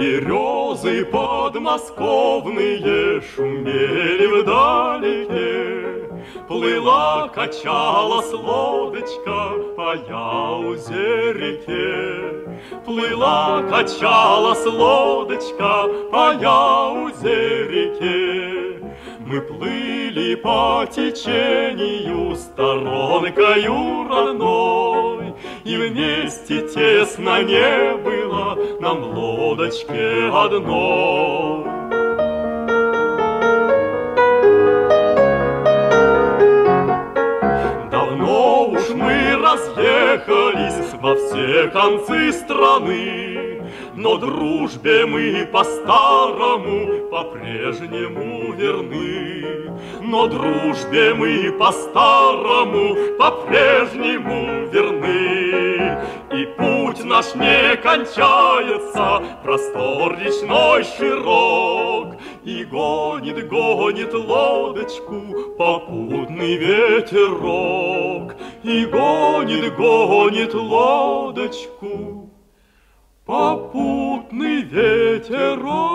Березы подмосковные шумели вдалеке, Плыла, качалась лодочка по Яузе реке. Плыла, качалась лодочка по Яузе реке. Мы плыли по течению сторонкою родной, вместе тесно не было нам лодочке одной. Давно уж мы разъехались во все концы страны, Но дружбе мы по-старому по-прежнему верны. Но дружбе мы по-старому по-прежнему. И путь наш не кончается, простор речной широк, И гонит, гонит лодочку попутный ветерок, И гонит, гонит лодочку попутный ветерок.